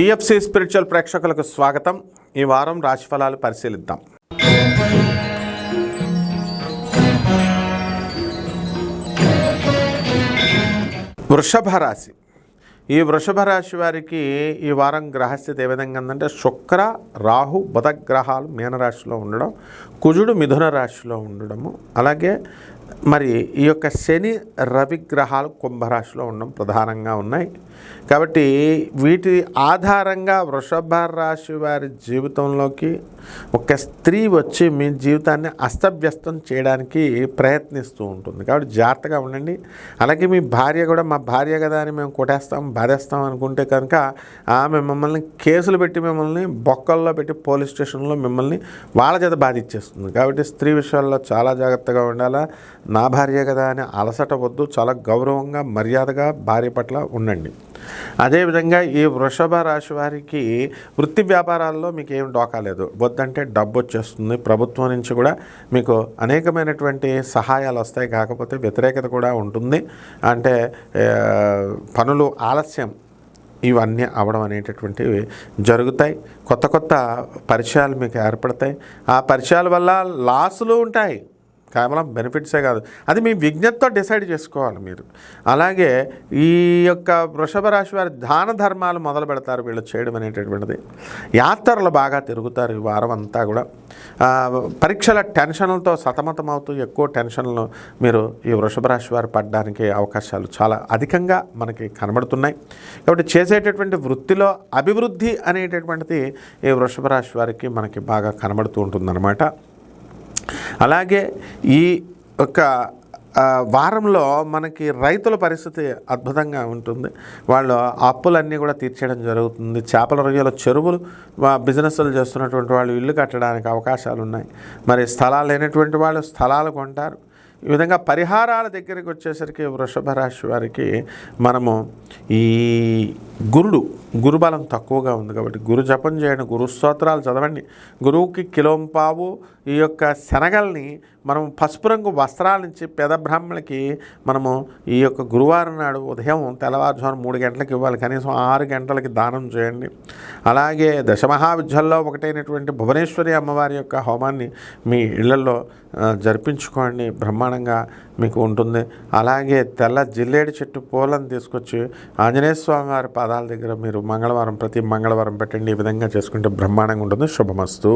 TFC spiritual ప్రేక్షకులకు స్వాగతం. ఈ వారం రాశిఫలాలు పరిశీలిద్దాం. వృషభ రాశి. ఈ వృషభ రాశి వారికి ఈ వారం గ్రహస్థితి ఏ విధంగా ఉందంటే శుక్ర రాహు బుధ గ్రహాలు మీనరాశిలో ఉండడం కుజుడు మిథున రాశిలో ఉండడము అలాగే మరి ఈ యొక్క శని రవి గ్రహాలు కుంభరాశిలో ఉండడం ప్రధానంగా ఉన్నాయి. కాబట్టి వీటి ఆధారంగా వృషభ రాశి వారి జీవితంలోకి ఒక స్త్రీ వచ్చి మీ జీవితాన్ని అస్తవ్యస్తం చేయడానికి ప్రయత్నిస్తూ ఉంటుంది. కాబట్టి జాగ్రత్తగా ఉండండి. అలాగే మీ భార్య కూడా మా భార్య కదా అని మేము కొట్టేస్తాం బాధేస్తాం అనుకుంటే కనుక ఆమె మిమ్మల్ని కేసులు పెట్టి మిమ్మల్ని బొక్కల్లో పెట్టి పోలీస్ స్టేషన్లో మిమ్మల్ని వాళ్ళ చేత బాధించేస్తుంది కాబట్టి స్త్రీ విషయాల్లో చాలా జాగ్రత్తగా ఉండాలా. నా భార్య కదా అని అలసట వద్దు చాలా గౌరవంగా మర్యాదగా భార్య పట్ల ఉండండి. అదేవిధంగా ఈ వృషభ రాశి వారికి వృత్తి వ్యాపారాల్లో మీకు ఏం డోకా లేదు. వద్దంటే డబ్బు వచ్చేస్తుంది. ప్రభుత్వం నుంచి కూడా మీకు అనేకమైనటువంటి సహాయాలు వస్తాయి. కాకపోతే వ్యతిరేకత కూడా ఉంటుంది. అంటే పనులు ఆలస్యం ఇవన్నీ అవడం అనేటటువంటివి జరుగుతాయి. కొత్త కొత్త పరిచయాలు మీకు ఏర్పడతాయి. ఆ పరిచయాల వల్ల లాసులు ఉంటాయి. కేవలం బెనిఫిట్సే కాదు. అది మీ విజ్ఞతతో డిసైడ్ చేసుకోవాలి మీరు. అలాగే ఈ యొక్క వృషభ రాశి వారి దాన ధర్మాలు మొదలు పెడతారు వీళ్ళు చేయడం అనేటటువంటిది. యాత్రలు బాగా తిరుగుతారు ఈ వారం అంతా కూడా. పరీక్షల టెన్షన్లతో సతమతమవుతూ ఎక్కువ టెన్షన్లు మీరు ఈ వృషభ రాశి వారు పడడానికి అవకాశాలు చాలా అధికంగా మనకి కనబడుతున్నాయి. కాబట్టి చేసేటటువంటి వృత్తిలో అభివృద్ధి అనేటటువంటిది ఈ వృషభ రాశి వారికి మనకి బాగా కనబడుతూ ఉంటుందన్నమాట. అలాగే ఈ యొక్క వారంలో మనకి రైతుల పరిస్థితి అద్భుతంగా ఉంటుంది. వాళ్ళు అప్పులన్నీ కూడా తీర్చేయడం జరుగుతుంది. చేపల రొయ్యల చెరువులు బిజినెస్లు చేస్తున్నటువంటి వాళ్ళు ఇల్లు కట్టడానికి అవకాశాలు ఉన్నాయి. మరి స్థలాలు లేనటువంటి వాళ్ళు స్థలాలు కొంటారు. ఈ విధంగా పరిహారాల దగ్గరికి వచ్చేసరికి వృషభ రాశి వారికి మనము ఈ గురుడు గురుబలం తక్కువగా ఉంది కాబట్టి గురు జపం చేయండి గురు స్తోత్రాలు చదవండి. గురువుకి కిలోంపావు ఈ యొక్క శనగల్ని మనం పసుపు రంగు వస్త్రాల నుంచి పేద బ్రాహ్మణులకి మనము ఈ యొక్క గురువారం నాడు ఉదయం తెల్లవారుజామున మూడు గంటలకు ఇవ్వాలి. కనీసం ఆరు గంటలకి దానం చేయండి. అలాగే దశమహావిద్యల్లో ఒకటైనటువంటి భువనేశ్వరి అమ్మవారి యొక్క హోమాన్ని మీ ఇళ్ళలో జరిపించుకోండి. బ్రహ్మాండంగా మీకు ఉంటుంది. అలాగే తెల్ల జిల్లేడు చెట్టు పూలను తీసుకొచ్చి ఆంజనేయ స్వామి వారి పాదాల దగ్గర మీరు మంగళవారం ప్రతి మంగళవారం పెట్టండి. ఈ విధంగా చేసుకుంటే బ్రహ్మాండంగా ఉంటుంది. శుభమస్తు.